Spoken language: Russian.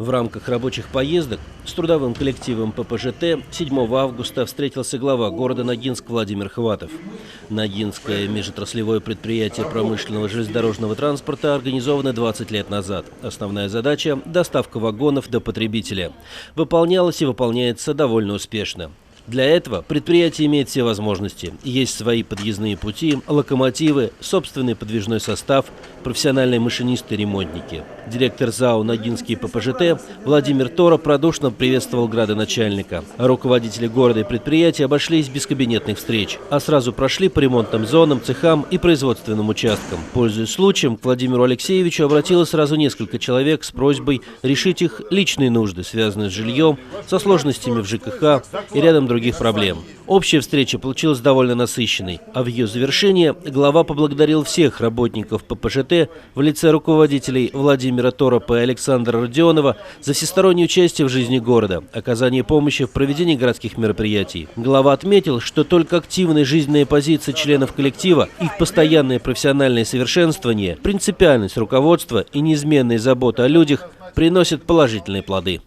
В рамках рабочих поездок с трудовым коллективом ППЖТ 7 августа встретился глава города Ногинск Владимир Хватов. Ногинское межотраслевое предприятие промышленного железнодорожного транспорта организовано 20 лет назад. Основная задача – доставка вагонов до потребителя. Выполнялась и выполняется довольно успешно. Для этого предприятие имеет все возможности. Есть свои подъездные пути, локомотивы, собственный подвижной состав, профессиональные машинисты и ремонтники. Директор ЗАО «Ногинский ППЖТ» Владимир Тора продушно приветствовал градоначальника. Руководители города и предприятия обошлись без кабинетных встреч, а сразу прошли по ремонтным зонам, цехам и производственным участкам. Пользуясь случаем, к Владимиру Алексеевичу обратилось сразу несколько человек с просьбой решить их личные нужды, связанные с жильем, со сложностями в ЖКХ и рядом других проблем. Общая встреча получилась довольно насыщенной, а в ее завершении глава поблагодарил всех работников ППЖТ в лице руководителей Владимира Торопа и Александра Родионова за всестороннее участие в жизни города, оказание помощи в проведении городских мероприятий. Глава отметил, что только активная жизненная позиция членов коллектива, их постоянное профессиональное совершенствование, принципиальность руководства и неизменная забота о людях приносят положительные плоды.